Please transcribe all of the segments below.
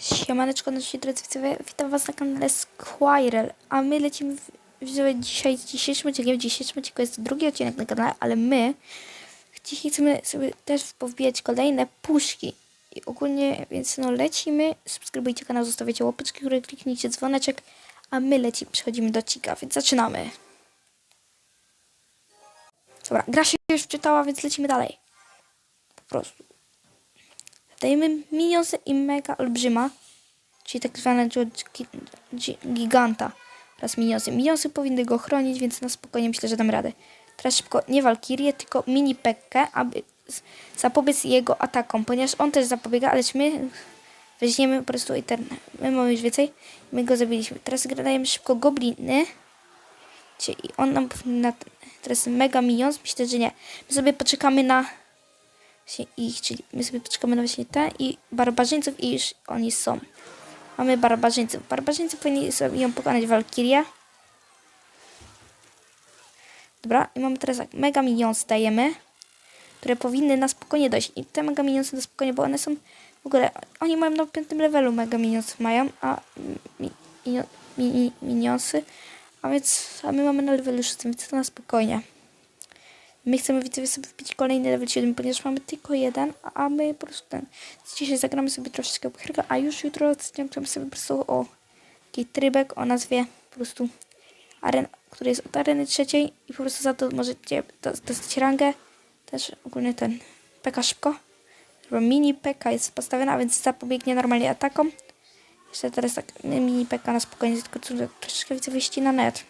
Siemaneczko, nasi drodzy widzowie, witam was na kanale Squirrel, a my lecimy w, widzowie dzisiaj z dzisiejszym odcinkiem, dzisiejszym odcinku jest drugi odcinek na kanale, ale my dzisiaj chcemy sobie też powbijać kolejne puszki i ogólnie, więc no lecimy, subskrybujcie kanał, zostawiacie łapeczki, które kliknijcie dzwoneczek, a my lecimy, przechodzimy do odcinka, więc zaczynamy. Dobra, gra się już wczytała, więc lecimy dalej. Po prostu. Dajemy minionsy i mega olbrzyma, czyli tak zwane gi- gi- giganta oraz minionsy. Minionsy powinny go chronić, więc na spokojnie myślę, że dam radę. Teraz szybko, nie Walkirię, tylko mini Pekkę, aby zapobiec jego atakom, ponieważ on też zapobiega, ale my weźmiemy po prostu i ten, my mamy już więcej, my go zabiliśmy. Teraz dajemy szybko gobliny, Cie- i on nam powinien na, teraz mega minions, myślę, że nie. My sobie poczekamy na właśnie ich, czyli my sobie poczekamy na właśnie te i barbarzyńców i już oni są. Mamy barbarzyńców. Barbarzyńcy powinni sobie ją pokonać Walkirię. Dobra, i mamy teraz tak, mega minions dajemy, które powinny na spokojnie dojść. I te mega minionsy na spokojnie, bo one są w ogóle, oni mają na piątym levelu mega minionsów mają, a mi, mi, mi, minionsy, a więc, a my mamy na levelu 6, więc to na spokojnie. My chcemy widzowie sobie wbić kolejny level 7, ponieważ mamy tylko jeden, a my po prostu ten. Dzisiaj zagramy sobie troszeczkę pokerka, a już jutro zaczniemy sobie po prostu o taki trybek o nazwie po prostu aren, który jest od areny trzeciej i po prostu za to możecie do- dostać rangę. Też ogólnie ten peka szybko. Mini peka jest postawiona, więc zapobiegnie normalnie atakom. Jeszcze teraz tak mini peka na spokojnie, tylko troszeczkę widzowie ścina net.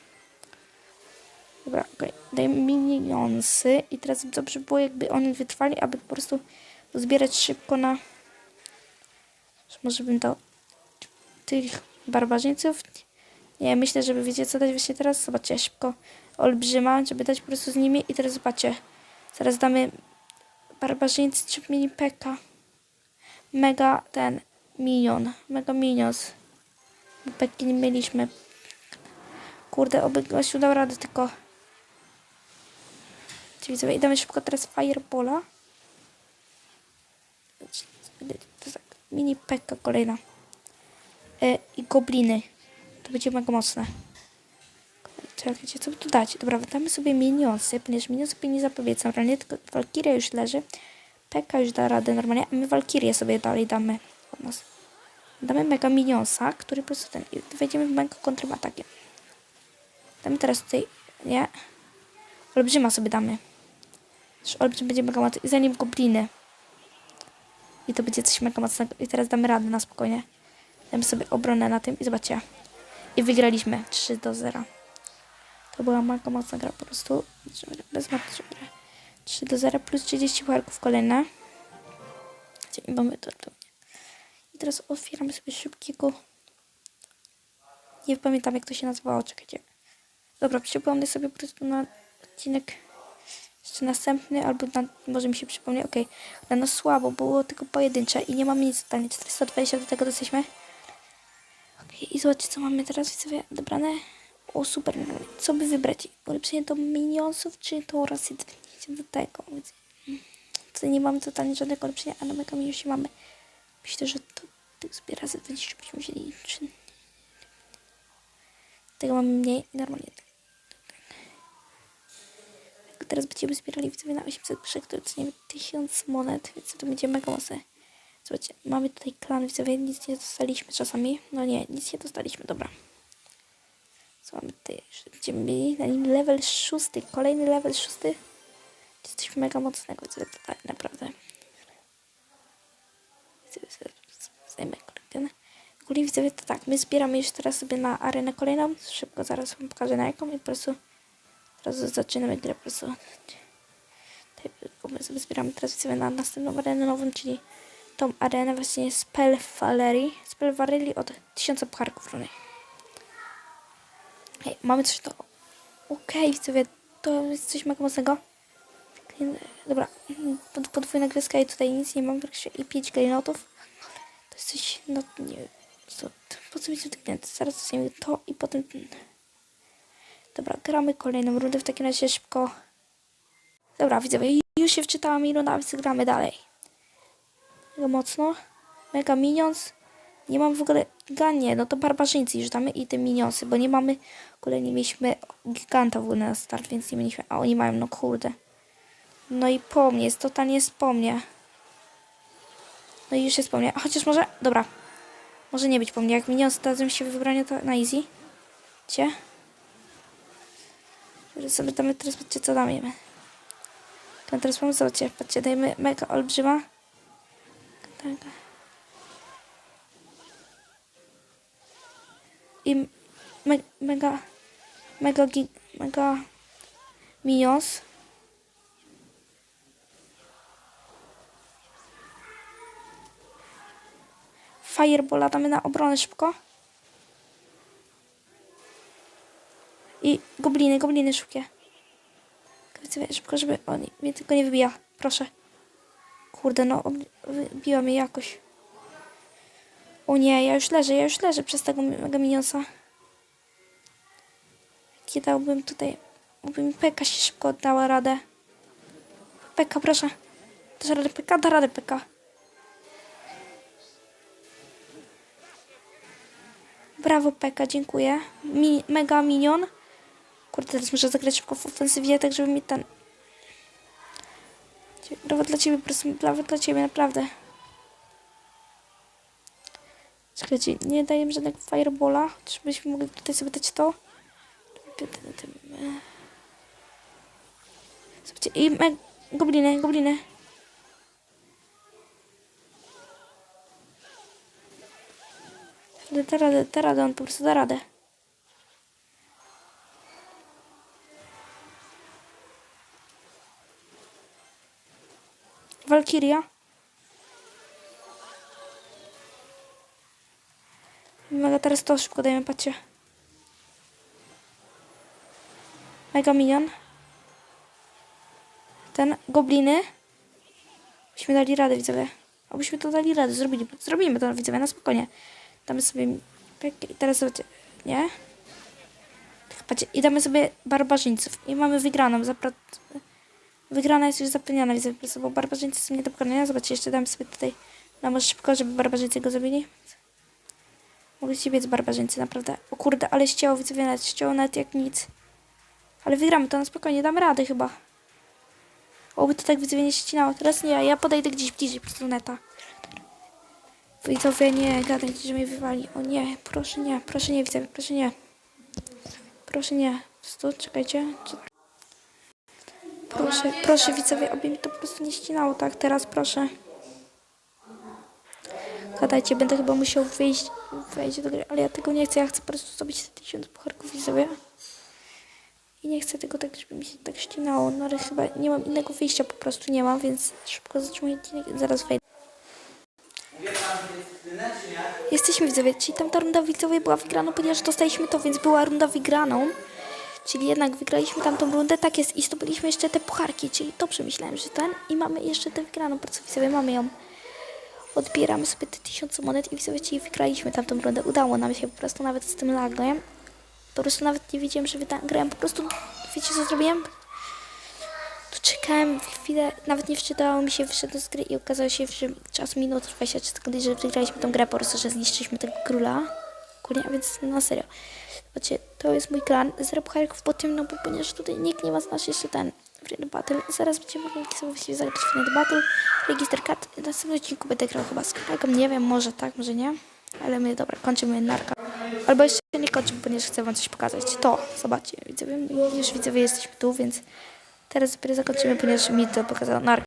Dobra, okej. Dajemy minionsy i teraz dobrze było, jakby oni wytrwali, aby po prostu zbierać szybko na... Może bym dał tych barbarzyńców. Nie, myślę, żeby wiecie co dać właśnie teraz. Zobaczcie, szybko olbrzyma, żeby dać po prostu z nimi i teraz zobaczcie. Zaraz damy barbarzyńcy czy mini peka. Mega ten minion, mega minions. Bo Peki nie mieliśmy. Kurde, oby gościu dał radę, tylko... Widzowie, i szybko teraz Firebola. Tak, mini pekka kolejna. E, I gobliny. To będzie mega mocne. Czekajcie, co by tu dać? Dobra, damy sobie minionsy, ponieważ minionsy powinni zapobiec normalnie, tylko Walkiria już leży. Pekka już da radę normalnie, a my Walkirię sobie dalej damy od nas. Damy mega minionsa, który po prostu ten... I wejdziemy w mega kontratakiem. Damy teraz tutaj, nie? Olbrzyma sobie damy. Olbrzym będzie mega mocny. I za nim gobliny. I to będzie coś mega mocnego. I teraz damy radę na spokojnie. Damy sobie obronę na tym i zobaczcie. I wygraliśmy 3 do 0. To była mega mocna gra po prostu. Bez matki. 3 do 0 plus 30 pucharków kolejne. I mamy to. I teraz otwieramy sobie szybkiego. Nie pamiętam jak to się nazywało. Czekajcie. Dobra, przypomnę sobie po prostu na odcinek jeszcze następny, albo na, może mi się przypomnie, okej, okay. no słabo, było tylko pojedyncze i nie mamy nic totalnie, 420 do tego jesteśmy. Okej, i zobaczcie co mamy teraz, widzowie, dobrane. O, super, co by wybrać? Ulepszenie do minionsów, czy to raz do tego, więc mm, tutaj nie mamy totalnie żadnego ulepszenia, a na mega miniosie mamy. Myślę, że to tych zbiera za 20 byśmy musieli, czy... Tego mamy mniej, normalnie jak teraz będziemy zbierali widzowie na 800 puszek, to doceniamy 1000 monet, więc to będzie mega mocne. Zobaczcie, mamy tutaj klan widzowie, nic nie dostaliśmy czasami. No nie, nic nie dostaliśmy, dobra. Co mamy tutaj? Będziemy mieli na nim level 6, kolejny level 6. Jest coś mega mocnego, widzowie, tutaj naprawdę. Zajmę kolejne. Ogólnie widzowie, to tak, my zbieramy już teraz sobie na arenę kolejną. Szybko zaraz wam pokażę na jaką i po prostu Teraz zaczynamy. Tak, sobie zbieramy teraz widzowie na następną arenę nową, czyli tą arenę właśnie Spell Valerii. Spell Valerii od 1000 pucharków runej. Hej, mamy coś do... Okej, okay, widzowie, to jest coś mega mocnego. Dobra, pod, podwójna gryzka i tutaj nic nie mam, praktycznie i 5 klejnotów. To jest coś, no nie wiem, po co mi tak Zaraz to i potem... Dobra, gramy kolejną rundę w takim razie szybko. Dobra, widzowie, już się wczytałam i więc gramy dalej. Mega mocno. Mega minions. Nie mam w ogóle ganie, no to barbarzyńcy damy i te minionsy, bo nie mamy, w ogóle nie mieliśmy giganta w ogóle na start, więc nie mieliśmy, a oni mają, no kurde. No i po mnie, jest totalnie jest po mnie. No i już jest po mnie, chociaż może, dobra. Może nie być po mnie, jak minionsy dadzą się wybranie, to na easy. Cie? Że sobie damy teraz, patrzcie co damy. No teraz mamy, zobaczcie, patrzcie, dajemy mega olbrzyma. Tak. I me, mega, mega, gi, mega minions. Firebola damy na obronę szybko. I gobliny, gobliny szybkie. Szybko, żeby on mnie tylko nie wybija. Proszę. Kurde, no wybiła mnie jakoś. O nie, ja już leżę, ja już leżę przez tego mega minionsa. Jakie dałbym tutaj... Mógłby mi Peka się szybko oddała radę. Peka, proszę. Dasz radę, Peka? Da radę, Peka. Brawo, Peka, dziękuję. Mi, mega minion. Kurde, teraz muszę zagrać szybko w ofensywie, tak żeby mi ten... Brawo dla ciebie, po prostu brawo dla ciebie, naprawdę. Słuchajcie, nie dajemy żadnego firebola, żebyśmy mogli tutaj sobie dać to. Słuchajcie, i me... gobliny, gobliny. Da radę, da radę, on po prostu da radę. Walkiria. Mega teraz to szybko dajemy, patrzcie. Mega minion. Ten, gobliny. Byśmy dali radę, widzowie. Abyśmy to dali radę, zrobili. Zrobimy to, widzowie, na spokojnie. Damy sobie... I teraz zobaczcie, nie? Patrzcie, I damy sobie barbarzyńców. I mamy wygraną. Zapra... Wygrana jest już zapewniona, widzę po bo barbarzyńcy są nie do pokonania. Zobaczcie, jeszcze dam sobie tutaj na może szybko, żeby barbarzyńcy go zabili. Mogliście biec barbarzyńcy, naprawdę. O kurde, ale ścięło, widzowie, nawet ścięło nawet jak nic. Ale wygramy to na spokojnie, damy radę chyba. Oby to tak widzowie nie ścinało. Teraz nie, ja podejdę gdzieś bliżej przez neta. Widzowie, nie, gadajcie, że mnie wywali. O nie, proszę nie, proszę nie, widzowie, proszę nie. Proszę nie. Stu, czekajcie. Proszę, proszę widzowie, aby mi to po prostu nie ścinało, tak? Teraz proszę. Gadajcie, będę chyba musiał wyjść, wejść do gry, ale ja tego nie chcę, ja chcę po prostu zrobić te tysiąc pucharków widzowie. I nie chcę tego tak, żeby mi się tak ścinało, no ale chyba nie mam innego wyjścia, po prostu nie mam, więc szybko zatrzymuję odcinek zaraz wejdę. Jesteśmy widzowie, czyli tamta runda widzowie była wygraną, ponieważ dostaliśmy to, więc była runda wygraną. Czyli jednak wygraliśmy tamtą rundę, tak jest, i zdobyliśmy jeszcze te pucharki, czyli dobrze myślałem, że ten. I mamy jeszcze tę wygraną, bardzo widzowie, mamy ją. Odbieramy sobie te tysiące monet i czyli wygraliśmy tamtą rundę. Udało nam się po prostu nawet z tym lagiem. Po prostu nawet nie wiedziałem, że wygrałem, po prostu, wiecie co zrobiłem? Tu czekałem chwilę, nawet nie wczytało mi się, wyszedłem z gry i okazało się, że czas minut 23 sekundy, że wygraliśmy tą grę, po prostu, że zniszczyliśmy tego króla. Kurde, a więc na serio. Zobaczcie, to jest mój klan, zero pucharków po tym, no bo ponieważ tutaj nikt nie ma z nas jeszcze ten Friend Battle. Zaraz będziemy mogli sobie właściwie zagrać Friend Battle. Register Cat. Na następnym odcinku będę grał chyba z kolegą, nie wiem, może tak, może nie. Ale my, dobra, kończymy narka. Albo jeszcze nie kończymy, ponieważ chcę wam coś pokazać. To, zobaczcie, widzowie, już widzowie jesteśmy tu, więc teraz dopiero zakończymy, ponieważ mi to pokazał narka.